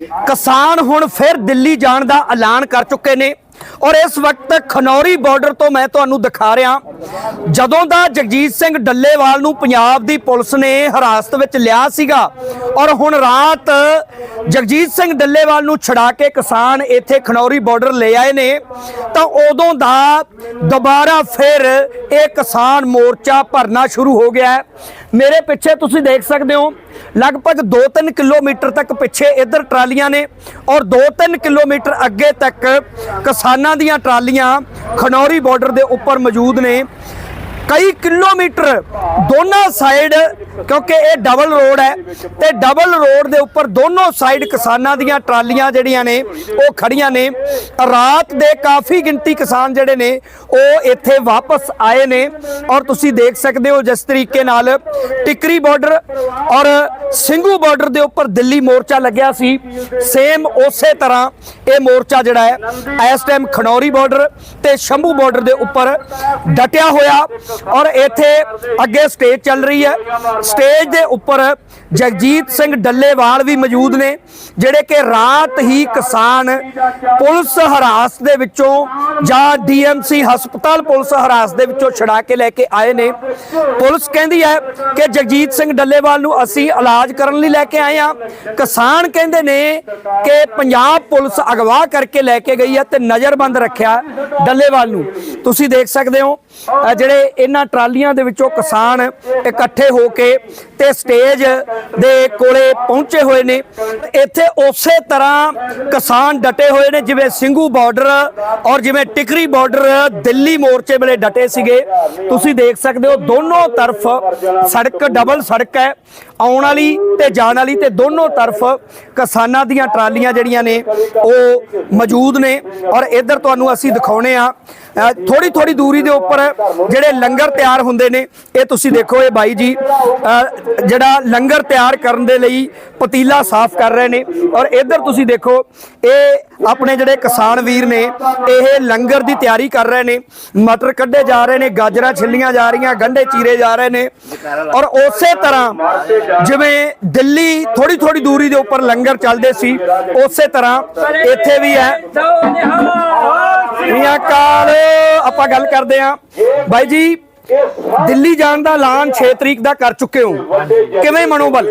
ਕਿਸਾਨ ਹੁਣ ਫਿਰ ਦਿੱਲੀ ਜਾਣ ਦਾ ਐਲਾਨ ਕਰ ਚੁੱਕੇ ਨੇ। ਔਰ ਇਸ ਵਕਤ ਖਨੌਰੀ ਬਾਰਡਰ ਤੋਂ ਮੈਂ ਤੁਹਾਨੂੰ ਦਿਖਾ ਰਿਹਾ, ਜਦੋਂ ਦਾ ਜਗਜੀਤ ਸਿੰਘ ਡੱਲੇਵਾਲ ਨੂੰ ਪੰਜਾਬ ਦੀ ਪੁਲਿਸ ਨੇ ਹਿਰਾਸਤ ਵਿੱਚ ਲਿਆ ਸੀਗਾ, ਔਰ ਹੁਣ ਰਾਤ ਜਗਜੀਤ ਸਿੰਘ ਡੱਲੇਵਾਲ ਨੂੰ ਛੁਡਾ ਕੇ ਕਿਸਾਨ ਇੱਥੇ ਖਨੌਰੀ ਬਾਰਡਰ ਲੈ ਆਏ ਨੇ, ਤਾਂ ਉਦੋਂ ਦਾ ਦੁਬਾਰਾ ਫਿਰ ਇਹ ਕਿਸਾਨ ਮੋਰਚਾ ਭਰਨਾ ਸ਼ੁਰੂ ਹੋ ਗਿਆ ਮੇਰੇ ਪਿੱਛੇ ਤੁਸੀਂ ਦੇਖ ਸਕਦੇ ਹੋ, ਲਗਭਗ 2-3 ਕਿਲੋਮੀਟਰ ਤੱਕ ਪਿੱਛੇ ਇੱਧਰ ਟਰਾਲੀਆਂ ਨੇ, ਔਰ 2-3 ਕਿਲੋਮੀਟਰ ਅੱਗੇ ਤੱਕ ਕਿਸਾਨਾਂ ਕਿਸਾਨਾਂ ਦੀਆਂ ਟਰਾਲੀਆਂ ਖਨੌਰੀ ਬਾਰਡਰ ਦੇ ਉੱਪਰ ਮੌਜੂਦ ਨੇ। ਕਈ ਕਿਲੋਮੀਟਰ ਦੋਨਾਂ ਸਾਈਡ ਕਿਉਂਕਿ ਇਹ ਡਬਲ ਰੋਡ ਹੈ, ਤੇ ਡਬਲ ਰੋਡ ਦੇ ਉੱਪਰ ਦੋਨੋਂ ਸਾਈਡ ਕਿਸਾਨਾਂ ਦੀਆਂ ਟਰਾਲੀਆਂ ਜਿਹੜੀਆਂ ਨੇ, ਉਹ ਖੜੀਆਂ ਨੇ। ਰਾਤ ਦੇ ਕਾਫੀ ਗਿਣਤੀ ਕਿਸਾਨ ਜਿਹੜੇ ਨੇ, ਉਹ ਇੱਥੇ ਵਾਪਸ ਆਏ ਨੇ। ਔਰ ਤੁਸੀਂ ਦੇਖ ਸਕਦੇ ਹੋ ਜਿਸ ਤਰੀਕੇ ਨਾਲ ਟਿਕਰੀ ਬਾਰਡਰ ਔਰ ਸਿੰਘੂ ਬਾਰਡਰ ਦੇ ਉੱਪਰ ਦਿੱਲੀ ਮੋਰਚਾ ਲੱਗਿਆ ਸੀ। ਸੇਮ ਉਸੇ ਤਰ੍ਹਾਂ ਇਹ ਮੋਰਚਾ ਜਿਹੜਾ ਹੈ, ਇਸ ਟਾਈਮ ਖਨੌਰੀ ਬਾਰਡਰ ਤੇ ਸ਼ੰਭੂ ਬਾਰਡਰ ਦੇ ਉੱਪਰ ਡਟਿਆ ਹੋਇਆ। ਔਰ ਇੱਥੇ ਅੱਗੇ ਸਟੇਜ ਚੱਲ ਰਹੀ ਹੈ। ਸਟੇਜ ਦੇ ਉੱਪਰ ਜਗਜੀਤ ਸਿੰਘ ਡੱਲੇਵਾਲ ਵੀ ਮੌਜੂਦ ਨੇ, ਜਿਹੜੇ ਕਿ ਰਾਤ ਹੀ ਕਿਸਾਨ ਪੁਲਿਸ ਹਰਾਸ ਦੇ ਵਿੱਚੋਂ ਜਾਂ ਡੀਐਮਸੀ ਹਸਪਤਾਲ ਪੁਲਿਸ ਹਰਾਸ ਦੇ ਵਿੱਚੋਂ ਛੁਡਾ ਕੇ ਲੈ ਕੇ ਆਏ ਨੇ। ਪੁਲਿਸ ਕਹਿੰਦੀ ਹੈ ਕਿ ਜਗਜੀਤ ਸਿੰਘ ਡੱਲੇਵਾਲ ਨੂੰ ਅਸੀਂ ਇਲਾਜ ਕਰਨ ਲਈ ਲੈ ਕੇ ਆਏ ਆ ਕਿਸਾਨ ਕਹਿੰਦੇ ਨੇ ਕਿ ਪੰਜਾਬ ਪੁਲਿਸ ਅਗਵਾ ਕਰਕੇ ਲੈ ਕੇ ਗਈ ਹੈ ਤੇ ਨਜ਼ਰਬੰਦ ਰੱਖਿਆ ਡੱਲੇਵਾਲ ਨੂੰ। ਤੁਸੀਂ ਦੇਖ ਸਕਦੇ ਹੋ ਜਿਹੜੇ ਇਹਨਾਂ ਟਰਾਲੀਆਂ ਦੇ ਵਿੱਚੋਂ ਕਿਸਾਨ ਇਕੱਠੇ ਹੋ ਕੇ ਤੇ ਸਟੇਜ ਦੇ ਕੋਲੇ ਪਹੁੰਚੇ ਹੋਏ ਨੇ। ਇੱਥੇ ਉਸੇ ਤਰ੍ਹਾਂ ਕਿਸਾਨ ਡਟੇ ਹੋਏ ਨੇ, ਜਿਵੇਂ ਸਿੰਘੂ ਬਾਰਡਰ ਔਰ ਜਿਵੇਂ ਟਿਕਰੀ ਬਾਰਡਰ ਦਿੱਲੀ ਮੋਰਚੇ ਵੇਲੇ ਡਟੇ ਸੀਗੇ। ਤੁਸੀਂ ਦੇਖ ਸਕਦੇ ਹੋ, ਦੋਨੋਂ ਤਰਫ ਸੜਕ, ਡਬਲ ਸੜਕ ਹੈ। ਆਉਣ ਵਾਲੀ ਤੇ ਜਾਣ ਵਾਲੀ ਤੇ ਦੋਨੋਂ ਤਰਫ ਕਿਸਾਨਾਂ ਦੀਆਂ ਟਰਾਲੀਆਂ ਜਿਹੜੀਆਂ ਨੇ, ਉਹ ਮੌਜੂਦ ਨੇ ਔਰ ਇੱਧਰ ਤੁਹਾਨੂੰ ਅਸੀਂ ਦਿਖਾਉਣੇ ਆ। ਥੋੜੀ ਥੋੜੀ ਦੂਰੀ ਦੇ ਉੱਪਰ ਜਿਹੜੇ ਲੰਗਰ ਤਿਆਰ ਹੁੰਦੇ ਨੇ, ਇਹ ਤੁਸੀਂ ਦੇਖੋ ਇਹ ਬਾਈ ਜੀ। ਜਿਹੜਾ ਲੰਗਰ ਤਿਆਰ ਕਰਨ ਦੇ ਲਈ ਪਤੀਲਾ ਸਾਫ਼ ਕਰ ਰਹੇ ਨੇ ਔਰ ਇੱਧਰ ਤੁਸੀਂ ਦੇਖੋ, ਇਹ ਆਪਣੇ ਜਿਹੜੇ ਕਿਸਾਨ ਵੀਰ ਨੇ, ਇਹ ਲੰਗਰ ਦੀ ਤਿਆਰੀ ਕਰ ਰਹੇ ਨੇ। ਮਟਰ ਕੱਢੇ ਜਾ ਰਹੇ ਨੇ, ਗਾਜਰਾਂ ਛਿੱਲੀਆਂ ਜਾ ਰਹੀਆਂ, ਗੰਢੇ ਚੀਰੇ ਜਾ ਰਹੇ ਨੇ ਔਰ ਉਸੇ ਤਰ੍ਹਾਂ ਜਿਵੇਂ ਦਿੱਲੀ ਥੋੜੀ ਥੋੜੀ ਦੂਰੀ ਦੇ ਉੱਪਰ ਲੰਗਰ ਚੱਲਦੇ ਸੀ ਉਸੇ ਤਰ੍ਹਾਂ ਇੱਥੇ ਵੀ ਹੈ। ਮੀਆਂ ਕਾਲ ਆਪਾਂ ਗੱਲ ਕਰਦੇ ਆ ਬਾਈ ਜੀ ਦਿੱਲੀ ਜਾਣ ਦਾ ਐਲਾਨ 6 ਤਰੀਕ ਦਾ ਕਰ ਚੁੱਕੇ ਹੋ। ਕਿਵੇਂ ਮਨੋਬਲ?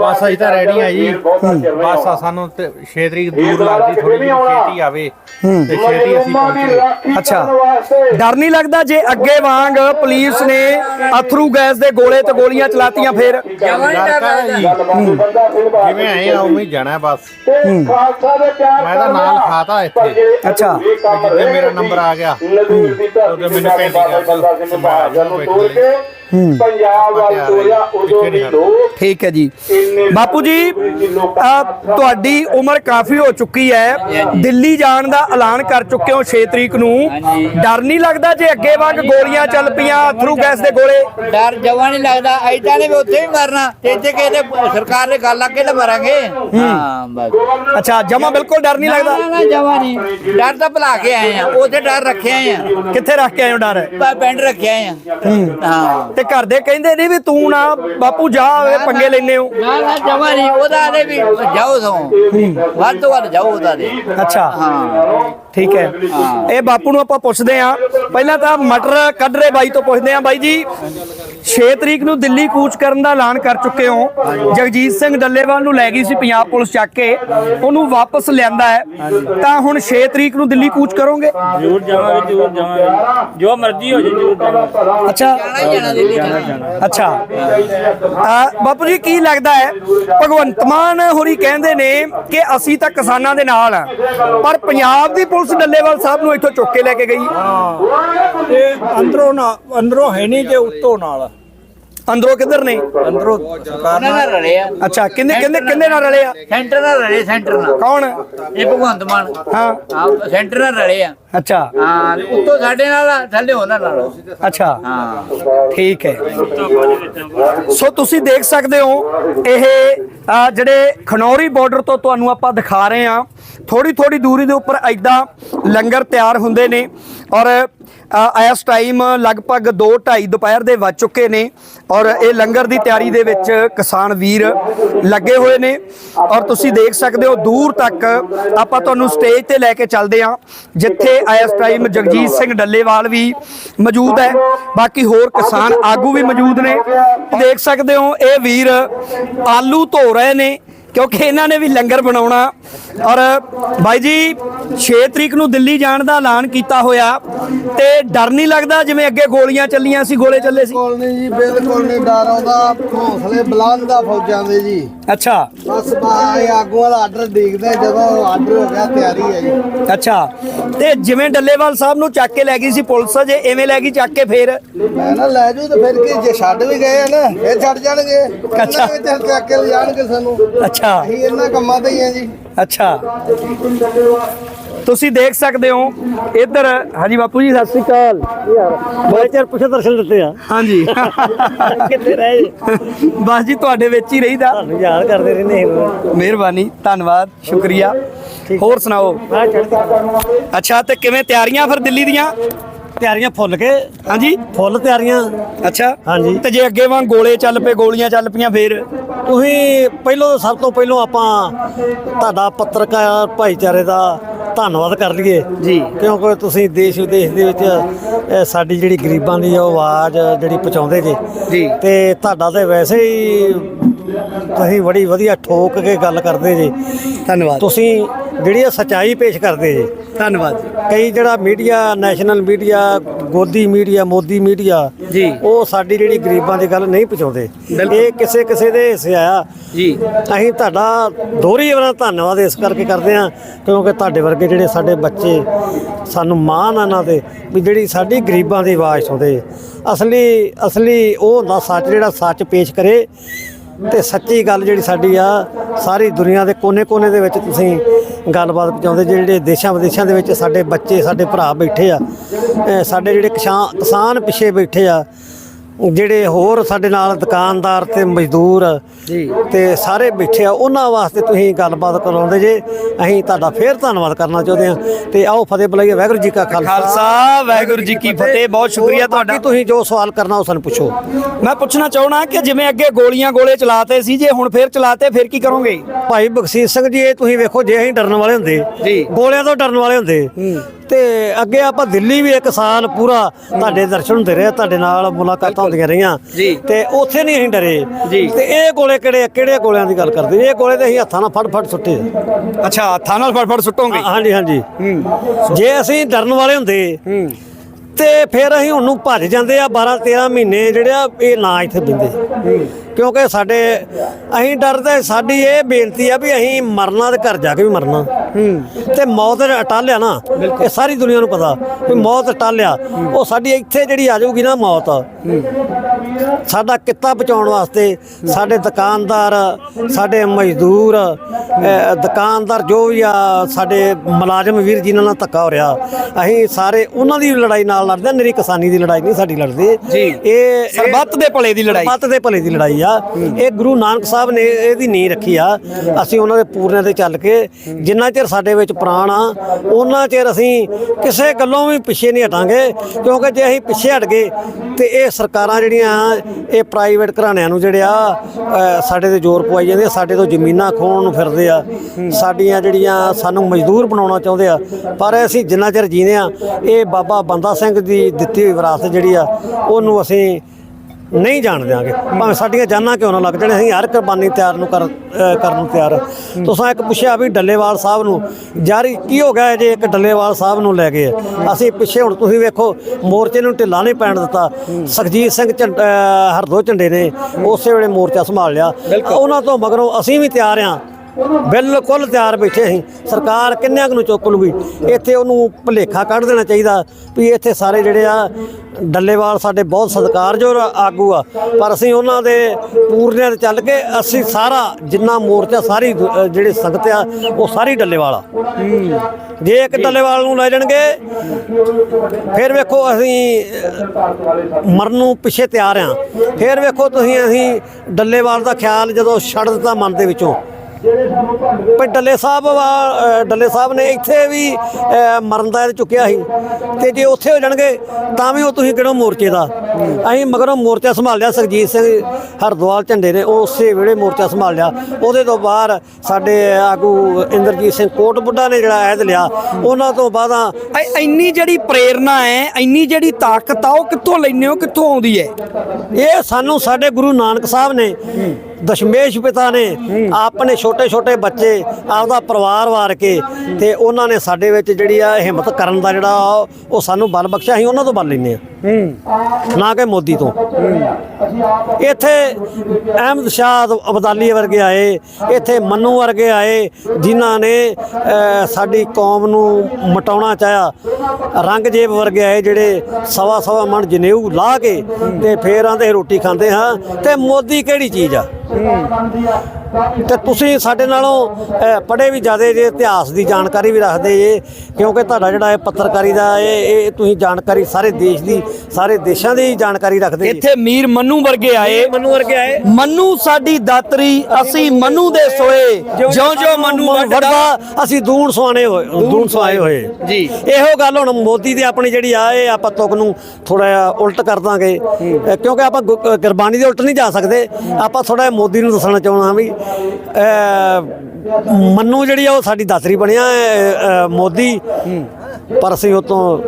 ਬਸ ਅਸੀਂ ਤਾਂ ਰੈਡੀ ਆ ਜੀ। ਬਸ ਸਾਨੂੰ 6 ਤਰੀਕ ਦੂਰ ਲੱਗਦੀ ਥੋੜੀ ਜਿਹੀ ਛੇਤੀ ਆਵੇ ਤੇ ਛੇਤੀ ਅਸੀਂ ਅੱਛਾ। ਡਰ ਨਹੀਂ ਲੱਗਦਾ ਜੇ ਅੱਗੇ ਵਾਂਗ ਪੁਲਿਸ ਨੇ ਅਥਰੂ ਗੈਸ ਦੇ ਗੋਲੇ ਤੇ ਗੋਲੀਆਂ ਚਲਾਤੀਆਂ ਫੇਰ? ਜਿਵੇਂ ਆਏ ਆ ਉਵੇਂ ਜਾਣਾ ਬਸ। ਮੈਂ ਤਾਂ ਨਾਲ ਖਾਤਾ ਇੱਥੇ। ਅੱਛਾ। ਜਿੱਦੇ ਮੇਰਾ ਨੰਬਰ ਆ ਗਿਆ। ਉਹਦੇ ਮੈਨੂੰ ਭੇਜੀ ਗਿਆ ਪੰਜਾਬ ਵੱਲ ਤੋਰਿਆ ਉਦੋਂ ਵੀ ਲੋਕ ਠੀਕ ਹੈ ਜੀ। ਬਾਪੂ ਜੀ ਤੁਹਾਡੀ ਉਮਰ ਕਾਫੀ ਹੋ ਚੁੱਕੀ ਹੈ। ਦਿੱਲੀ ਜਾਣ ਦਾ ਐਲਾਨ ਕਰ ਚੁੱਕੇ ਹੋ 6 ਤਰੀਕ ਨੂੰ। ਡਰ ਨਹੀਂ ਲੱਗਦਾ ਜੇ ਅੱਗੇ ਵਾਂਗ ਗੋਲੀਆਂ ਚੱਲ ਪਈਆਂ ਅਥਰੂ ਗੈਸ ਦੇ ਗੋਲੇ? ਡਰ ਜਵਾ ਨਹੀਂ ਲੱਗਦਾ। ਐਦਾਂ ਨੇ ਵੀ ਉੱਥੇ ਵੀ ਮਰਨਾ। ਤੇ ਇੱਥੇ ਕਿਸੇ ਸਰਕਾਰ ਨੇ ਗੱਲ ਅੱਗੇ ਤਾਂ ਮਰਾਂਗੇ। ਹਾਂ। ਬਸ। ਅੱਛਾ ਜਮਾ ਬਿਲਕੁਲ ਡਰ ਨਹੀਂ ਨਾ ਲੱਗਦਾ ਨਾ ਜਵਾ ਨਹੀਂ। ਡਰ ਤਾਂ ਭੁਲਾ ਕੇ ਆਏ ਆ। ਉੱਥੇ ਡਰ ਰੱਖਿਆ ਆ। ਕਿੱਥੇ ਰੱਖ ਕੇ ਆਏ ਹੋ ਡਰ? ਪ- ਪਿੰਡ ਰੱਖਿਆ ਆ। ਹਾਂ। ਤੇ ਘਰ ਦੇ ਕਹਿੰਦੇ ਨਹੀਂ ਵੀ ਤੂੰ ਨਾ ਬਾਪੂ ਜਾ ਵੇ ਪੰਗੇ ਲੈਨੇ ਹੋ। ਨਾ ਨਾ ਜਵਾ ਨਹੀਂ। ਉਹਦਾ ਆਦੇ ਵੀ ਜਾਓ ਸੋ ਵੱਧ ਤੋਂ ਵੱਧ ਜਾਓ ਉਹਦਾ ਦੇ ਅੱਛਾ। ਹਾਂ। ਠੀਕ ਹੈ। ਇਹ ਬਾਪੂ ਨੂੰ ਆਪਾਂ ਪੁੱਛਦੇ ਆ ਪਹਿਲਾਂ ਤਾਂ ਮਟਰ ਕੱਢ ਰਹੇ ਬਾਈ ਤੋਂ ਪੁੱਛਦੇ ਆ ਬਾਈ ਜੀ। 6 ਤਰੀਕ ਨੂੰ ਦਿੱਲੀ ਕੂਚ ਕਰਨ ਦਾ ਐਲਾਨ ਕਰ ਚੁੱਕੇ ਹੋ। ਜਗਜੀਤ ਸਿੰਘ ਡੱਲੇਵਾਲ ਨੂੰ ਲੈ ਗਈ ਸੀ ਪੰਜਾਬ ਪੁਲਿਸ ਚੱਕ ਕੇ। ਉਹਨੂੰ ਵਾਪਸ ਲਿਆਂਦਾ ਹੈ। ਤਾਂ ਹੁਣ 6 ਤਰੀਕ ਨੂੰ ਦਿੱਲੀ ਕੂਚ ਕਰੋਗੇ? ਜ਼ਰੂਰ ਜਾਵਾਂਗੇ ਜ਼ਰੂਰ ਜਾਵਾਂਗੇ। ਜੋ ਮਰਜ਼ੀ ਹੋ ਜਾਏ ਜ਼ਰੂਰ ਜਾਵਾਂਗੇ। ਅੱਛਾ। ਜਾਣਾ ਹੀ ਜਾਣਾ ਦਿੱਲੀ ਜਾਣਾ ਅੱਛਾ। ਆ, ਬਾਪੂ ਜੀ ਕੀ ਲੱਗਦਾ ਹੈ? ਭਗਵੰਤ ਮਾਨ ਹੋਰੀ ਕਹਿੰਦੇ ਨੇ ਕਿ ਅਸੀਂ ਤਾਂ ਕਿਸਾਨਾਂ ਦੇ ਨਾਲ ਆ ਪਰ ਪੰਜਾਬ ਦੀ ਪੁਲਿਸ ਡੱਲੇਵਾਲ ਸਾਹਿਬ ਨੂੰ ਇੱਥੋਂ ਚੁੱਕ ਕੇ ਲੈ ਕੇ ਗਈ। ਇਹ ਅੰਦਰੋਂ ਨਾ ਅੰਦਰੋਂ ਹੈ ਨਹੀਂ ਤੇ ਉੱਤੋਂ ਨਾਲ। ਅੰਦਰੋਂ ਕਿੱਧਰ ਨੇ? ਅੰਦਰੋਂ ਸਰਕਾਰ ਨਾਲ ਰਲੇ ਆ। ਅੱਛਾ ਕਿੰਨੇ ਕਿੰਨੇ ਕਿੰਨੇ ਨਾਲ ਰਲੇ ਆ? ਸੈਂਟਰ ਨਾਲ ਰਲੇ ਸੈਂਟਰ ਨਾਲ। ਕੌਣ? ਇਹ ਭਗਵੰਤ ਮਾਨ। ਹਾਂ। ਸੈਂਟਰ ਨਾਲ ਰਲੇ ਆ। ਅੱਛਾ। ਹਾਂ ਉੱਤੋਂ ਸਾਡੇ ਨਾਲ ਆ, ਥੱਲੇ ਉਹਨਾਂ ਨਾਲ ਆ। ਅੱਛਾ। ਹਾਂ। ਠੀਕ ਹੈ। ਸੋ ਤੁਸੀਂ ਦੇਖ ਸਕਦੇ ਹੋ ਇਹ ਜਿਹੜੇ ਖਨੌਰੀ ਬਾਰਡਰ ਤੋਂ ਤੁਹਾਨੂੰ ਆਪਾਂ ਦਿਖਾ ਰਹੇ ਹਾਂ ਥੋੜੀ ਥੋੜੀ ਦੂਰੀ ਦੇ ਉੱਪਰ ਐਦਾਂ ਲੰਗਰ ਤਿਆਰ ਹੁੰਦੇ ਨੇ ਔਰ ਇਸ ਟਾਈਮ ਲਗਭਗ 2:30 ਦੁਪਹਿਰ ਦੇ ਵੱਜ ਚੁੱਕੇ ਨੇ ਔਰ ਇਹ ਲੰਗਰ ਦੀ ਤਿਆਰੀ ਦੇ ਵਿੱਚ ਕਿਸਾਨ ਵੀਰ ਲੱਗੇ ਹੋਏ ਨੇ ਔਰ ਤੁਸੀਂ ਦੇਖ ਸਕਦੇ ਹੋ ਦੂਰ ਤੱਕ ਆਪਾਂ ਤੁਹਾਨੂੰ ਸਟੇਜ ਤੇ ਲੈ ਕੇ ਚੱਲਦੇ ਹਾਂ, ਜਿੱਥੇ ਇਸ ਟਾਈਮ ਜਗਜੀਤ ਸਿੰਘ ਡੱਲੇਵਾਲ ਵੀ ਮੌਜੂਦ ਹੈ। ਬਾਕੀ ਹੋਰ ਕਿਸਾਨ ਆਗੂ ਵੀ ਮੌਜੂਦ ਨੇ। ਦੇਖ ਸਕਦੇ ਹੋ ਇਹ ਵੀਰ ਆਲੂ ਧੋ ਰਹੇ ਨੇ। ਕਿਉਂਕਿ ਇਹਨਾਂ ਨੇ ਵੀ ਲੰਗਰ ਬਣਾਉਣਾ। ਔਰ ਬਾਈ ਜੀ 6 ਤਰੀਕ ਨੂੰ ਦਿੱਲੀ ਜਾਣ ਦਾ ਐਲਾਨ ਕੀਤਾ ਹੋਇਆ। ਤੇ ਡਰ ਨਹੀਂ ਲੱਗਦਾ ਜਿਵੇਂ ਅੱਗੇ ਗੋਲੀਆਂ ਚੱਲੀਆਂ ਸੀ ਗੋਲੇ ਚੱਲੇ ਸੀ? ਬਿਲਕੁਲ ਨਹੀਂ ਜੀ ਬਿਲਕੁਲ ਨਹੀਂ ਡਰ ਆਉਂਦਾ। ਹੌਸਲੇ ਬੁਲੰਦ ਆ ਫੌਜਾਂ ਦੇ ਜੀ। ਅੱਛਾ। ਬਸ ਬਾਈ ਆਗੂਆਂ ਦਾ ਆਰਡਰ ਦੇਖਦੇ ਜਦੋਂ ਆਰਡਰ ਹੋ ਗਿਆ ਤਿਆਰੀ ਹੈ ਜੀ। ਅੱਛਾ। ਤੇ ਜਿਵੇਂ ਡੱਲੇਵਾਲ ਸਾਹਿਬ ਨੂੰ ਚੱਕ ਕੇ ਲੈ ਗਈ ਸੀ ਪੁਲਿਸ ਜੇ ਐਵੇਂ ਲੈ ਗਈ ਚੱਕ ਕੇ ਫੇਰ? ਮੈਂ ਨਾ ਲੈ ਜੂ ਤੇ ਫਿਰ ਕੀ ਜੇ ਛੱਡ ਵੀ ਗਏ ਨਾ ਇਹ ਛੱਡ ਜਾਣਗੇ। ਅੱਛਾ। ਚੱਕ ਕੇ ਲਿਜਾਣਗੇ ਸਾਨੂੰ। ਅੱਛਾ। ਅਸੀਂ ਇਹਨਾਂ ਕੰਮਾਂ ਤੇ ਹੀ ਆ ਜੀ। ਅੱਛਾ। ਤੁਸੀਂ ਦੇਖ ਸਕਦੇ ਹੋ ਇੱਧਰ ਹਾਂਜੀ ਬਾਪੂ ਜੀ ਸਤਿ ਸ੍ਰੀ ਅਕਾਲ। ਬੜੇ ਚਿਰ ਪੁੱਛੇ ਦਰਸ਼ਨ ਦਿੱਤੇ ਆ। ਹਾਂਜੀ। ਕਿੱਥੇ ਰਹੇ ਬਸ ਜੀ ਤੁਹਾਡੇ ਵਿੱਚ ਹੀ ਰਹੀਦਾ। ਤੁਹਾਨੂੰ ਯਾਦ ਕਰਦੇ ਰਹਿੰਦੇ ਮਿਹਰਬਾਨੀ ਧੰਨਵਾਦ ਸ਼ੁਕਰੀਆ। ਹੋਰ ਸੁਣਾਓ? ਅੱਛਾ ਤੇ ਕਿਵੇਂ ਤਿਆਰੀਆਂ ਫਿਰ ਦਿੱਲੀ ਦੀਆਂ? ਤਿਆਰੀਆਂ ਫੁੱਲ ਕੇ? ਹਾਂਜੀ। ਫੁੱਲ ਤਿਆਰੀਆਂ? ਅੱਛਾ। ਹਾਂਜੀ। ਤੇ ਜੇ ਅੱਗੇ ਵਾਂ ਗੋਲੇ ਚੱਲ ਪਏ ਗੋਲੀਆਂ ਚੱਲ ਪਈਆਂ ਫੇਰ? ਤੁਸੀਂ ਪਹਿਲੋਂ ਸਭ ਤੋਂ ਪਹਿਲੋਂ ਆਪਾਂ ਤੁਹਾਡਾ ਪੱਤਰਕਾਰ ਭਾਈਚਾਰੇ ਦਾ ਧੰਨਵਾਦ ਕਰ ਲਈਏ। ਜੀ। ਕਿਉਂਕਿ ਤੁਸੀਂ ਦੇਸ਼ ਵਿਦੇਸ਼ ਦੇ ਵਿੱਚ ਸਾਡੀ ਜਿਹੜੀ ਗਰੀਬਾਂ ਦੀ ਆਵਾਜ਼ ਜਿਹੜੀ ਪਹੁੰਚਾਉਂਦੇ ਜੀ। ਤੇ ਤੁਹਾਡਾ ਤੇ ਵੈਸੇ ਹੀ ਤੁਸੀਂ ਬੜੀ ਵਧੀਆ ਠੋਕ ਕੇ ਗੱਲ ਕਰਦੇ ਜੇ। ਧੰਨਵਾਦ। ਤੁਸੀਂ ਜਿਹੜੀ ਇਹ ਸਚਾਈ ਪੇਸ਼ ਕਰਦੇ ਜੇ। ਧੰਨਵਾਦ ਕਈ ਜਿਹੜਾ media national media Godi media Modi media ਜੀ। ਉਹ ਸਾਡੀ ਜਿਹੜੀ ਗਰੀਬਾਂ ਦੀ ਗੱਲ ਨਹੀਂ ਪਹੁੰਚਾਉਂਦੇ। ਇਹ ਕਿਸੇ ਕਿਸੇ ਦੇ ਹਿੱਸੇ ਆਇਆ ਜੀ। ਅਸੀਂ ਤੁਹਾਡਾ ਦੋਹਰੀ ਵਾਰ ਧੰਨਵਾਦ ਇਸ ਕਰਕੇ ਕਰਦੇ ਹਾਂ ਕਿਉਂਕਿ ਤੁਹਾਡੇ ਵਰਗੇ ਜਿਹੜੇ ਸਾਡੇ ਬੱਚੇ ਸਾਨੂੰ ਮਾਣ ਆ ਇਹਨਾਂ ਤੇ ਵੀ ਜਿਹੜੀ ਸਾਡੀ ਗਰੀਬਾਂ ਦੀ ਆਵਾਜ਼ ਸੁਣਦੇ। ਅਸਲੀ ਅਸਲੀ ਉਹ ਹੁੰਦਾ ਸੱਚ ਜਿਹੜਾ ਸੱਚ ਪੇਸ਼ ਕਰੇ। ਤੇ ਸੱਚੀ ਗੱਲ ਜਿਹੜੀ ਸਾਡੀ ਆ, ਸਾਰੀ ਦੁਨੀਆ ਦੇ ਕੋਨੇ-ਕੋਨੇ ਦੇ ਵਿੱਚ ਤੁਸੀਂ ਗੱਲਬਾਤ ਪਹੁੰਚਾਉਂਦੇ, ਜਿਹੜੇ ਦੇਸ਼ਾਂ ਵਿਦੇਸ਼ਾਂ ਦੇ ਵਿੱਚ ਸਾਡੇ ਬੱਚੇ, ਸਾਡੇ ਭਰਾ ਬੈਠੇ ਆ ਸਾਡੇ ਜਿਹੜੇ ਕਿਸਾਨ ਕਿਸਾਨ ਪਿੱਛੇ ਬੈਠੇ ਆ ਜਿਹੜੇ ਹੋਰ ਸਾਡੇ ਨਾਲ ਦੁਕਾਨਦਾਰ ਤੇ ਮਜ਼ਦੂਰ ਜੀ। ਤੇ ਸਾਰੇ ਬੈਠੇ ਆ ਉਹਨਾਂ ਵਾਸਤੇ ਤੁਸੀਂ ਗੱਲਬਾਤ ਕਰਾਉਂਦੇ ਜੇ। ਅਸੀਂ ਤੁਹਾਡਾ ਫੇਰ ਧੰਨਵਾਦ ਕਰਨਾ ਚਾਹੁੰਦੇ ਹਾਂ। ਤੇ ਆਓ ਫਤਿਹ ਬੁਲਾਈਏ ਵਾਹਿਗੁਰੂ ਜੀ ਕਾ ਖਾਲਸਾ। ਵਾਹਿਗੁਰੂ ਜੀ ਕੀ ਫਤਿਹ ਬਹੁਤ ਸ਼ੁਕਰੀਆ ਤੁਹਾਡਾ। ਤੁਸੀਂ ਜੋ ਸਵਾਲ ਕਰਨਾ ਉਹ ਸਾਨੂੰ ਪੁੱਛੋ। ਮੈਂ ਪੁੱਛਣਾ ਚਾਹਣਾ ਕਿ ਜਿਵੇਂ ਅੱਗੇ ਗੋਲੀਆਂ ਗੋਲੇ ਚਲਾਤੇ ਸੀ ਜੇ ਹੁਣ ਫੇਰ ਚਲਾਤੇ ਫੇਰ ਕੀ ਕਰੋਗੇ? ਭਾਈ ਬਖਸ਼ੀਸ਼ ਸਿੰਘ ਜੀ ਇਹ ਤੁਸੀਂ ਵੇਖੋ ਜੇ ਅਸੀਂ ਡਰਨ ਵਾਲੇ ਹੁੰਦੇ। ਗੋਲਿਆਂ ਤੋਂ ਡਰਨ ਵਾਲੇ ਹੁੰਦੇ। ਤੇ ਅੱਗੇ ਆਪਾਂ ਦਿੱਲੀ ਵੀ ਇੱਕ ਸਾਲ ਪੂਰਾ ਤੁਹਾਡੇ ਦਰਸ਼ਨ ਹੁੰਦੇ ਰਹੇ ਤੁਹਾਡੇ ਨਾਲ ਮੁਲਾਕਾਤਾਂ ਹੁੰਦੀਆਂ ਰਹੀਆਂ। ਤੇ ਉੱਥੇ ਨਹੀਂ ਅਸੀਂ ਡਰੇ। ਤੇ ਇਹ ਗੋਲੇ ਕਿਹੜੇ ਕਿਹੜੇ ਗੋਲਿਆਂ ਦੀ ਗੱਲ ਕਰਦੇ? ਇਹ ਗੋਲੇ ਤੇ ਅਸੀਂ ਹੱਥਾਂ ਨਾਲ ਫੜ ਫੜ ਸੁੱਟੇ ਅੱਛਾ ਹੱਥਾਂ ਨਾਲ ਫੜ ਫੜ ਸੁੱਟੋਗੇ ਹਾਂਜੀ ਹਾਂਜੀ। ਜੇ ਅਸੀਂ ਡਰਨ ਵਾਲੇ ਹੁੰਦੇ ਤੇ ਫਿਰ ਅਸੀਂ ਉਹਨੂੰ ਭੱਜ ਜਾਂਦੇ ਆ 12 13 ਮਹੀਨੇ ਜਿਹੜੇ ਆ ਇਹ ਨਾ ਇੱਥੇ ਬਿੰਦੇ ਕਿਉਂਕਿ ਸਾਡੇ ਅਸੀਂ ਡਰਦੇ ਸਾਡੀ ਇਹ ਬੇਨਤੀ ਆ ਵੀ ਅਸੀਂ ਮਰਨਾ ਤੇ ਘਰ ਜਾ ਕੇ ਵੀ ਮਰਨਾ। ਤੇ ਮੌਤ ਨੇ ਅਟਾਲਿਆ ਨਾ ਇਹ ਸਾਰੀ ਦੁਨੀਆ ਨੂੰ ਪਤਾ ਵੀ ਮੌਤ ਅਟਾਲਿਆ। ਉਹ ਸਾਡੀ ਇੱਥੇ ਜਿਹੜੀ ਆ ਜਾਊਗੀ ਨਾ ਮੌਤ। ਸਾਡਾ ਕਿੱਤਾ ਬਚਾਉਣ ਵਾਸਤੇ ਸਾਡੇ ਦੁਕਾਨਦਾਰ ਸਾਡੇ ਮਜ਼ਦੂਰ ਦੁਕਾਨਦਾਰ ਜੋ ਵੀ ਆ ਸਾਡੇ ਮੁਲਾਜ਼ਮ ਵੀਰ ਜਿਨ੍ਹਾਂ ਨਾਲ ਧੱਕਾ ਹੋ ਰਿਹਾ ਅਸੀਂ ਸਾਰੇ ਉਹਨਾਂ ਦੀ ਲੜਾਈ ਨਾਲ ਲੜਦੇ ਨਿਰੀ ਕਿਸਾਨੀ ਦੀ ਲੜਾਈ ਨਹੀਂ ਸਾਡੀ ਲੜਦੇ। ਇਹ ਸਰਬੱਤ ਦੇ ਭਲੇ ਦੀ ਲੜਾਈ। ਸਰਬੱਤ ਦੇ ਭਲੇ ਦੀ ਲੜਾਈ ਆ। ਇਹ ਗੁਰੂ ਨਾਨਕ ਸਾਹਿਬ ਨੇ ਇਹਦੀ ਨੀਂਹ ਰੱਖੀ ਆ। ਅਸੀਂ ਉਹਨਾਂ ਦੇ ਪੂਰਨਿਆਂ ਤੇ ਚੱਲ ਕੇ ਜਿੰਨਾ ਚਿਰ ਸਾਡੇ ਵਿੱਚ ਪ੍ਰਾਣ ਆ ਉਹਨਾਂ ਚਿਰ ਅਸੀਂ ਕਿਸੇ ਗੱਲੋਂ ਵੀ ਪਿੱਛੇ ਨਹੀਂ ਹਟਾਂਗੇ ਕਿਉਂਕਿ ਜੇ ਅਸੀਂ ਪਿੱਛੇ ਹਟ ਗਏ ਤੇ ਇਹ ਸਰਕਾਰਾਂ ਜਿਹੜੀਆਂ ਇਹ ਪ੍ਰਾਈਵੇਟ ਘਰਾਣਿਆਂ ਨੂੰ ਜਿਹੜੇ ਆ ਸਾਡੇ ਤੇ ਜ਼ੋਰ ਪਵਾਈ ਜਾਂਦੇ ਆ, ਸਾਡੇ ਤੋਂ ਜ਼ਮੀਨਾਂ ਖੋਣ ਨੂੰ ਫਿਰਦੇ ਆ। ਸਾਡੀਆਂ ਜਿਹੜੀਆਂ ਸਾਨੂੰ ਮਜ਼ਦੂਰ ਬਣਾਉਣਾ ਚਾਹੁੰਦੇ ਆ ਪਰ ਅਸੀਂ ਜਿੰਨਾ ਚਿਰ ਜੀਨੇ ਆ ਇਹ ਬਾਬਾ ਬੰਦਾ ਸਿੰਘ ਦੀ ਦਿੱਤੀ ਹੋਈ ਵਿਰਾਸਤ ਜਿਹੜੀ ਆ ਉਹਨੂੰ ਅਸੀਂ ਨਹੀਂ ਜਾਣ ਦਿਆਂਗੇ। ਭਾਵੇਂ ਸਾਡੀਆਂ ਜਾਨਾਂ ਕਿਉਂ ਨਾ ਲੱਗ ਜਾਣ ਅਸੀਂ ਹਰ ਕੁਰਬਾਨੀ ਤਿਆਰ ਨੂੰ ਕਰ ਕਰਨ ਨੂੰ ਤਿਆਰ। ਤੁਸੀਂ ਇੱਕ ਪੁੱਛਿਆ ਵੀ ਡੱਲੇਵਾਲ ਸਾਹਿਬ ਨੂੰ ਜਾਰੀ ਕੀ ਹੋ ਗਿਆ ਜੇ ਇੱਕ ਡੱਲੇਵਾਲ ਸਾਹਿਬ ਨੂੰ ਲੈ ਗਏ? ਅਸੀਂ ਪਿੱਛੇ ਹੁਣ ਤੁਸੀਂ ਵੇਖੋ ਮੋਰਚੇ ਨੂੰ ਢਿੱਲਾ ਨਹੀਂ ਪੈਣ ਦਿੱਤਾ। ਸੁਖਜੀਤ ਸਿੰਘ ਹਰਦੋ ਝੰਡੇ ਨੇ ਉਸੇ ਵੇਲੇ ਮੋਰਚਾ ਸੰਭਾਲ ਲਿਆ। ਉਹਨਾਂ ਤੋਂ ਮਗਰੋਂ ਅਸੀਂ ਵੀ ਤਿਆਰ ਹਾਂ ਬਿਲਕੁਲ ਤਿਆਰ ਬੈਠੇ ਅਸੀਂ। ਸਰਕਾਰ ਕਿੰਨਿਆਂ ਨੂੰ ਚੁੱਕ ਲੂਗੀ? ਇੱਥੇ ਉਹਨੂੰ ਭੁਲੇਖਾ ਕੱਢ ਦੇਣਾ ਚਾਹੀਦਾ ਵੀ ਇੱਥੇ ਸਾਰੇ ਜਿਹੜੇ ਆ, ਡੱਲੇਵਾਲ ਸਾਡੇ ਬਹੁਤ ਸਤਿਕਾਰਯੋਗ ਆਗੂ ਆ। ਪਰ ਅਸੀਂ ਉਹਨਾਂ ਦੇ ਪੂਰਨਿਆਂ ਤੇ ਚੱਲ ਕੇ ਅਸੀਂ ਸਾਰਾ, ਜਿੰਨਾ ਮੋਰਚਾ ਸਾਰੀ ਜਿਹੜੇ ਅਹ ਸੰਗਤ ਆ, ਉਹ ਸਾਰੀ ਡੱਲੇਵਾਲ ਆ। ਜੇ ਇੱਕ ਡੱਲੇਵਾਲ ਨੂੰ ਲੈ ਜਾਣਗੇ, ਫਿਰ ਵੇਖੋ ਅਸੀਂ ਮਰਨ ਨੂੰ ਪਿੱਛੇ ਤਿਆਰ ਆ। ਫਿਰ ਵੇਖੋ ਤੁਸੀਂ ਅਸੀਂ ਡੱਲੇਵਾਲ ਦਾ ਖਿਆਲ ਜਦੋਂ ਛੱਡ ਦਿੱਤਾ ਮਨ ਦੇ ਵਿੱਚੋਂ ਪਰ ਡੱਲੇ ਸਾਹਿਬ ਵਾ- ਡੱਲੇ ਸਾਹਿਬ ਨੇ ਇੱਥੇ ਵੀ ਮਰਨ ਦਾ ਚੁੱਕਿਆ ਸੀ। ਤੇ ਜੇ ਉੱਥੇ ਹੋ ਜਾਣਗੇ ਤਾਂ ਵੀ ਉਹ ਤੁਸੀਂ ਕਿਹੜਾ ਮੋਰਚੇ ਦਾ? ਅਸੀਂ ਮਗਰੋਂ ਮੋਰਚਾ ਸੰਭਾਲ ਲਿਆ ਸਰਜੀਤ ਸਿੰਘ ਹਰਦਵਾਲ ਝੰਡੇ ਨੇ ਉਹ ਉਸੇ ਵੇਲੇ ਮੋਰਚਾ ਸੰਭਾਲ ਲਿਆ ਉਹਦੇ ਤੋਂ ਬਾਅਦ ਸਾਡੇ ਆਗੂ ਇੰਦਰਜੀਤ ਸਿੰਘ ਕੋਟ ਬੁੱਢਾ ਨੇ ਜਿਹੜਾ ਐਦ ਲਿਆ ਉਹਨਾਂ ਤੋਂ ਬਾਅਦਾਂ ਇੰਨੀ ਜਿਹੜੀ ਪ੍ਰੇਰਣਾ ਹੈ ਇੰਨੀ ਜਿਹੜੀ ਤਾਕਤ ਆ ਉਹ ਕਿੱਥੋਂ ਲੈਂਦੇ ਹੋ ਕਿੱਥੋਂ ਆਉਂਦੀ ਹੈ? ਇਹ ਸਾਨੂੰ ਸਾਡੇ ਗੁਰੂ ਨਾਨਕ ਸਾਹਿਬ ਨੇ ਦਸ਼ਮੇਸ਼ ਪਿਤਾ ਨੇ ਆਪਣੇ ਛੋਟੇ ਛੋਟੇ ਬੱਚੇ, ਆਪਦਾ ਪਰਿਵਾਰ ਵਾਰ ਕੇ ਤੇ ਉਹਨਾਂ ਨੇ ਸਾਡੇ ਵਿੱਚ ਜਿਹੜੀ ਆ ਹਿੰਮਤ ਕਰਨ ਦਾ ਜਿਹੜਾ ਉਹ ਸਾਨੂੰ ਬਲ ਬਖਸ਼ਿਆ, ਅਸੀਂ ਉਹਨਾਂ ਤੋਂ ਬਲ ਲੈਨੇ ਆ ਨਾ ਕਿ ਮੋਦੀ ਤੋਂ। ਇੱਥੇ ਅਹਿਮਦ ਸ਼ਾਹ ਅਬਦਾਲੀ ਵਰਗੇ ਆਏ, ਇੱਥੇ ਮੰਨੂ ਵਰਗੇ ਆਏ, ਜਿਨ੍ਹਾਂ ਨੇ ਸਾਡੀ ਕੌਮ ਨੂੰ ਮਟਾਉਣਾ ਚਾਹਿਆ। ਰੰਗਜੇਬ ਵਰਗੇ ਆਏ ਜਿਹੜੇ ਸਵਾ ਸਵਾ ਮਣ ਜਨੇਊ ਲਾ ਕੇ ਤੇ ਫੇਰ ਆਂਦੇ ਰੋਟੀ ਖਾਂਦੇ ਹਾਂ। ਤੇ ਮੋਦੀ ਕਿਹੜੀ ਚੀਜ਼ ਆ? ਤੇ ਤੁਸੀਂ ਸਾਡੇ ਨਾਲੋਂ ਪੜ੍ਹੇ ਵੀ ਜ਼ਿਆਦੇ ਜੇ ਇਤਿਹਾਸ ਦੀ ਜਾਣਕਾਰੀ ਵੀ ਰੱਖਦੇ ਜੇ ਕਿਉਂਕਿ ਤੁਹਾਡਾ ਜਿਹੜਾ ਇਹ ਪੱਤਰਕਾਰੀ ਦਾ ਇਹ ਇਹ ਤੁਸੀਂ ਜਾਣਕਾਰੀ ਸਾਰੇ ਦੇਸ਼ ਦੀ ਸਾਰੇ ਦੇਸ਼ਾਂ ਦੀ ਜਾਣਕਾਰੀ ਰੱਖਦੇ ਇੱਥੇ ਮੀਰ ਮੰਨੂ ਵਰਗੇ ਆਏ। ਮੰਨੂ ਵਰਗੇ ਆਏ। ਮੰਨੂ ਸਾਡੀ ਦਾਤਰੀ ਅਸੀਂ ਮੰਨੂ ਦੇ ਸੋਏ। ਜਿਉਂ ਜਿਉਂ ਮੰਨੂ ਵੱਡਦਾ ਅਸੀਂ ਦੂਣ ਸੁਆਣੇ ਹੋਏ ਦੂਣ ਸੁਆਏ ਹੋਏ। ਜੀ। ਇਹੋ ਗੱਲ ਹੁਣ ਮੋਦੀ ਦੀ ਆਪਣੀ ਜਿਹੜੀ ਆ ਇਹ ਆਪਾਂ ਤੁਕ ਨੂੰ ਥੋੜਾ ਜਿਹਾ ਉਲਟ ਕਰ ਦਾਂਗੇ। ਕਿਉਂਕਿ ਆਪਾਂ ਗੁਰਬਾਣੀ ਦੇ ਉਲਟ ਨਹੀਂ ਜਾ ਸਕਦੇ। ਆਪਾਂ ਥੋੜਾ ਜਿਹਾ ਮੋਦੀ ਨੂੰ ਦੱਸਣਾ ਚਾਹੁੰਦਾ ਵੀ ਮੰਨੂ ਜਿਹੜੀ ਆ ਉਹ ਸਾਡੀ ਦਾਤਰੀ ਬਣਿਆ ਮੋਦੀ। ਪਰ ਅਸੀਂ ਉਹ ਤੋਂ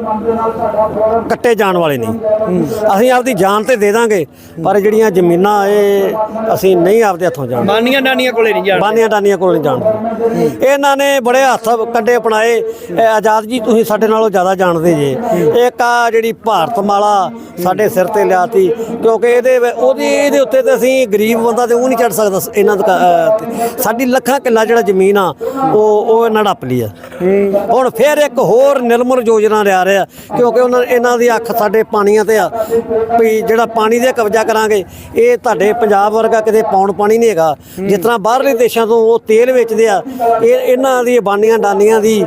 ਕੱਟੇ ਜਾਣ ਵਾਲੇ ਨਹੀਂ। ਅਸੀਂ ਆਪਦੀ ਜਾਨ ਤੇ ਦੇ ਦਾਂਗੇ ਪਰ ਜਿਹੜੀਆਂ ਜ਼ਮੀਨਾਂ ਇਹ ਅਸੀਂ ਨਹੀਂ ਆਪਦੇ ਹੱਥੋਂ ਜਾਣ ਬਾਨੀਆਂ ਨਾਨੀਆਂ ਕੋਲੇ ਨਹੀਂ ਜਾਣਾ ਬਾਨੀਆਂ ਡਾਨੀਆਂ ਕੋਲ ਨਹੀਂ ਜਾਣਦੇ। ਇਹਨਾਂ ਨੇ ਬੜੇ ਹੱਥ ਕੱਢੇ ਅਪਣਾਏ। ਇਹ ਆਜ਼ਾਦ ਜੀ ਤੁਸੀਂ ਸਾਡੇ ਨਾਲੋਂ ਜ਼ਿਆਦਾ ਜਾਣਦੇ ਜੇ। ਇੱਕ ਆ ਜਿਹੜੀ ਭਾਰਤ ਮਾਲਾ ਸਾਡੇ ਸਿਰ ਤੇ ਲਿਆਤੀ ਕਿਉਂਕਿ ਇਹਦੇ ਉਹਦੀ ਇਹਦੇ ਉੱਤੇ ਤੇ ਅਸੀਂ ਗਰੀਬ ਬੰਦਾ ਤੇ ਉਹ ਨਹੀਂ ਚੜ ਸਕਦਾ ਇਹਨਾਂ ਸਾਡੀ ਲੱਖਾਂ ਕਿੱਲਾ ਜਿਹੜਾ ਜ਼ਮੀਨ ਆ ਉਹ ਉਹ ਇਹਨਾਂ ਹੜੱਪ ਲਈ ਆ। ਹੁਣ ਫਿਰ ਇੱਕ ਹੋਰ ਨਿਰਮਲ ਯੋਜਨਾ ਲਿਆ ਰਿਹਾ ਕਿਉਂਕਿ ਉਹਨਾਂ ਇਹਨਾਂ ਦੀ ਅੱਖ ਸਾਡੇ ਪਾਣੀਆਂ ਤੇ ਆ। ਵੀ ਜਿਹੜਾ ਪਾਣੀ ਦੇ ਕਬਜ਼ਾ ਕਰਾਂਗੇ, ਇਹ ਤੁਹਾਡੇ ਪੰਜਾਬ ਵਰਗਾ ਕਿਤੇ ਪੌਣ ਪਾਣੀ ਨਹੀਂ ਹੈਗਾ। ਜਿਸ ਤਰ੍ਹਾਂ ਬਾਹਰਲੇ ਦੇਸ਼ਾਂ ਤੋਂ ਉਹ ਤੇਲ ਵੇਚਦੇ ਆ, ਇਹ ਇਹਨਾਂ ਦੀ ਬਾਨੀਆਂ ਡਾਨੀਆਂ ਦੀ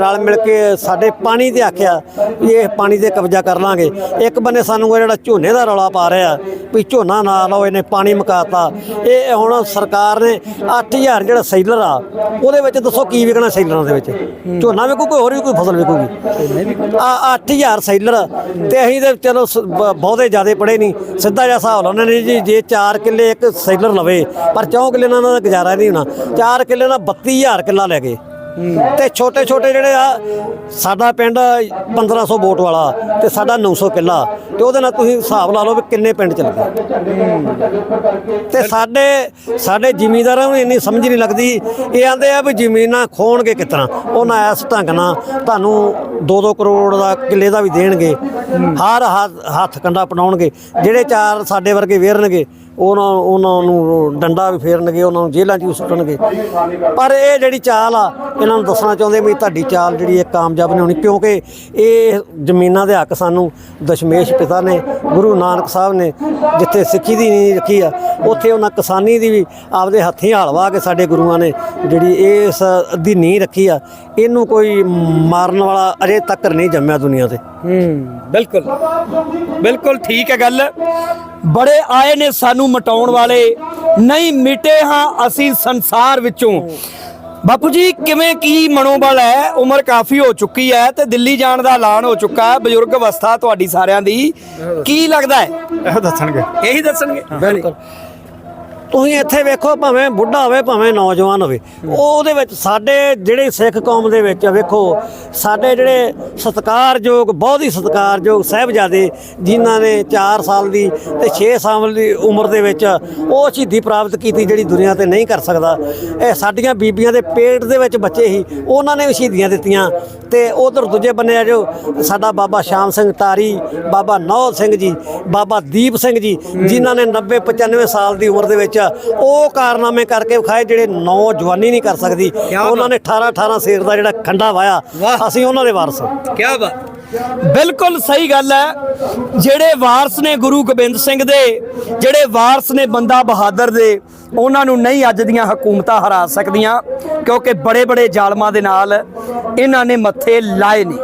ਰਲ ਮਿਲ ਕੇ ਸਾਡੇ ਪਾਣੀ ਤੇ ਆਖਿਆ ਵੀ ਇਹ ਪਾਣੀ ਤੇ ਕਬਜ਼ਾ ਕਰ ਲਾਂਗੇ। ਇੱਕ ਬੰਨੇ ਸਾਨੂੰ ਇਹ ਜਿਹੜਾ ਝੋਨੇ ਦਾ ਰੌਲਾ ਪਾ ਰਿਹਾ, ਵੀ ਝੋਨਾ ਨਾ ਲਾਓ, ਇਹਨੇ ਪਾਣੀ ਮੁਕਾਤਾ। ਇਹ ਹੁਣ ਸਰਕਾਰ ਨੇ 8000 ਜਿਹੜਾ ਸੈਲਰ ਆ, ਉਹਦੇ ਵਿੱਚ ਦੱਸੋ ਕੀ ਵਿਕਣਾ ਸੈਲਰਾਂ ਦੇ ਵਿੱਚ? ਝੋਨਾ ਵਿਕੂ ਕੋਈ ਹੋਰ ਵੀ ਕੋਈ ਫਸਲ ਵਿਕੂਗੀ ਆ 8000 ਸੈਲਰ, ਤੇ ਅਸੀਂ ਤੇ ਚਲੋ ਸ- ਬ- ਬਹੁਤੇ ਜ਼ਿਆਦੇ ਪੜੇ ਨਹੀਂ। ਸਿੱਧਾ ਜਿਹਾ ਹਿਸਾਬ ਲਾਉਂਦੇ ਨੇ ਜੀ, ਜੇ 4 ਕਿੱਲੇ ਇੱਕ ਸੈਲਰ ਲਵੇ, ਪਰ 4 ਕਿੱਲੇ ਨਾਲ ਉਹਨਾਂ ਦਾ ਗੁਜ਼ਾਰਾ ਨਹੀਂ ਹੋਣਾ। 4 ਕਿੱਲੇ ਨਾਲ 32000 ਕਿੱਲਾ ਲੈ ਗਏ। ਤੇ ਛੋਟੇ ਛੋਟੇ ਜਿਹੜੇ ਆ, ਸਾਡਾ ਪਿੰਡ 1500 ਵੋਟ ਵਾਲਾ ਤੇ ਸਾਡਾ 900 ਕਿੱਲਾ ਤੇ ਉਹਦੇ ਨਾਲ ਤੁਸੀਂ ਹਿਸਾਬ ਲਾ ਲਓ ਵੀ ਕਿੰਨੇ ਪਿੰਡ ਚੱਲ ਗਏ। ਤੇ ਸਾਡੇ ਸਾਡੇ ਜ਼ਿਮੀਂਦਾਰਾਂ ਨੂੰ ਇੰਨੀ ਸਮਝ ਨਹੀਂ ਲੱਗਦੀ। ਇਹ ਆਂਦੇ ਆ ਵੀ ਜ਼ਮੀਨਾਂ ਖੋਣਗੇ ਕਿਤਨਾ ਉਹਨਾਂ ਇਸ ਢੰਗ ਨਾਲ ਤੁਹਾਨੂੰ 2-2 ਕਰੋੜ ਦਾ ਕਿੱਲੇ ਦਾ ਵੀ ਦੇਣਗੇ। ਹਰ ਹੱਥ- ਹੱਥ ਕੰਡਾ ਪਣਾਉਣਗੇ ਜਿਹੜੇ ਚਾਰ ਸਾਡੇ ਵਰਗੇ ਵੇਰਨਗੇ ਉਹਨਾਂ ਉਹਨਾਂ ਨੂੰ ਡੰਡਾ ਵੀ ਫੇਰਨਗੇ, ਉਹਨਾਂ ਨੂੰ ਜੇਲ੍ਹਾਂ 'ਚ ਵੀ ਸੁੱਟਣਗੇ। ਪਰ ਇਹ ਜਿਹੜੀ ਚਾਲ ਆ, ਇਹਨਾਂ ਨੂੰ ਦੱਸਣਾ ਚਾਹੁੰਦੇ ਵੀ ਤੁਹਾਡੀ ਚਾਲ ਜਿਹੜੀ ਇਹ ਕਾਮਯਾਬ ਨਹੀਂ ਹੋਣੀ, ਕਿਉਂਕਿ ਇਹ ਜ਼ਮੀਨਾਂ ਦੇ ਹੱਕ ਸਾਨੂੰ ਦਸ਼ਮੇਸ਼ ਪਿਤਾ ਨੇ, ਗੁਰੂ ਨਾਨਕ ਸਾਹਿਬ ਨੇ ਜਿੱਥੇ ਸਿੱਖੀ ਦੀ ਨੀਂਹ ਰੱਖੀ ਆ, ਉੱਥੇ ਉਹਨਾਂ ਕਿਸਾਨੀ ਦੀ ਵੀ ਆਪਦੇ ਹੱਥੀਂ ਹਲਵਾ ਕੇ ਸਾਡੇ ਗੁਰੂਆਂ ਨੇ ਜਿਹੜੀ ਇਸ ਦੀ ਨੀਂਹ ਰੱਖੀ ਆ, ਇਹਨੂੰ ਕੋਈ ਮਾਰਨ ਵਾਲਾ ਅਜੇ ਤੱਕ ਨਹੀਂ ਜੰਮਿਆ ਦੁਨੀਆ ਤੇ। ਹੂੰ, ਬਿਲਕੁਲ। ਬਿਲਕੁਲ ਠੀਕ ਹੈ ਗੱਲ। ਬੜੇ ਆਏ ਨੇ ਸਾਨੂੰ ਮਟਾਉਣ ਵਾਲੇ ਨਹੀਂ ਮਿਟੇ ਹਾਂ ਅਸੀਂ ਸੰਸਾਰ ਵਿੱਚੋਂ। ਬਾਪੂ ਜੀ ਕਿਵੇਂ ਕੀ ਮਨੋਬਲ ਹੈ? ਉਮਰ ਕਾਫੀ ਹੋ ਚੁੱਕੀ ਹੈ ਤੇ ਦਿੱਲੀ ਜਾਣ ਦਾ ਐਲਾਨ ਹੋ ਚੁੱਕਾ ਹੈ। ਬਜ਼ੁਰਗ ਅਵਸਥਾ ਤੁਹਾਡੀ ਸਾਰਿਆਂ ਦੀ। ਕੀ ਲੱਗਦਾ ਹੈ? ਇਹ ਦੱਸਣਗੇ। ਇਹੀ ਦੱਸਣਗੇ। ਬਿਲਕੁਲ। ਤੁਸੀਂ ਇੱਥੇ ਵੇਖੋ ਭਾਵੇਂ ਬੁੱਢਾ ਹੋਵੇ, ਭਾਵੇਂ ਨੌਜਵਾਨ ਹੋਵੇ, ਉਹਦੇ ਵਿੱਚ ਸਾਡੇ ਜਿਹੜੇ ਸਿੱਖ ਕੌਮ ਦੇ ਵਿੱਚ ਵੇਖੋ, ਸਾਡੇ ਜਿਹੜੇ ਸਤਿਕਾਰਯੋਗ, ਬਹੁਤ ਹੀ ਸਤਿਕਾਰਯੋਗ ਸਾਹਿਬਜ਼ਾਦੇ ਜਿਨ੍ਹਾਂ ਨੇ 4 ਸਾਲ ਦੀ ਤੇ 6 ਸਾਲ ਦੀ ਉਮਰ ਦੇ ਵਿੱਚ ਉਹ ਸ਼ਹੀਦੀ ਪ੍ਰਾਪਤ ਕੀਤੀ ਜਿਹੜੀ ਦੁਨੀਆ ਤੇ ਨਹੀਂ ਕਰ ਸਕਦਾ। ਇਹ ਸਾਡੀਆਂ ਬੀਬੀਆਂ ਦੇ ਪੇਟ ਦੇ ਵਿੱਚ ਬੱਚੇ ਸੀ, ਉਹਨਾਂ ਨੇ ਵੀ ਸ਼ਹੀਦੀਆਂ ਦਿੱਤੀਆਂ। ਤੇ ਉਧਰ ਦੂਜੇ ਬੰਨੇ ਆ ਜੋ ਸਾਡਾ ਬਾਬਾ ਸ਼ਾਮ ਸਿੰਘ ਤਾਰੀ, ਬਾਬਾ ਨੌ ਸਿੰਘ ਜੀ, ਬਾਬਾ ਦੀਪ ਸਿੰਘ ਜੀ, ਜਿਨ੍ਹਾਂ ਨੇ 90 95 ਸਾਲ ਦੀ ਉਮਰ ਦੇ ਵਿੱਚ ਉਹ ਕਾਰਨਾਮੇ ਕਰਕੇ ਵਿਖਾਏ ਜਿਹੜੇ ਨੌਜਵਾਨੀ ਨਹੀਂ ਕਰ ਸਕਦੀ। ਉਹਨਾਂ ਨੇ 18 18 ਸੇਰ ਦਾ ਜਿਹੜਾ ਖੰਡਾ ਵਾਇਆ। ਅਸੀਂ ਉਹਨਾਂ ਦੇ ਵਾਰਸ ਕੀ ਬਾਤ। ਬਿਲਕੁਲ ਸਹੀ ਗੱਲ ਹੈ। ਜਿਹੜੇ ਵਾਰਸ ਨੇ ਗੁਰੂ ਗੋਬਿੰਦ ਸਿੰਘ ਦੇ ਜਿਹੜੇ ਵਾਰਸ ਨੇ ਬੰਦਾ ਬਹਾਦਰ ਦੇ ਉਹਨਾਂ ਨੂੰ ਨਹੀਂ ਅੱਜ ਦੀਆਂ ਹਕੂਮਤਾਂ ਹਰਾ ਸਕਦੀਆਂ ਕਿਉਂਕਿ ਬੜੇ ਬੜੇ ਜ਼ਾਲਮਾਂ ਦੇ ਨਾਲ ਇਹਨਾਂ ਨੇ ਮੱਥੇ ਲਾਏ ਨੇ।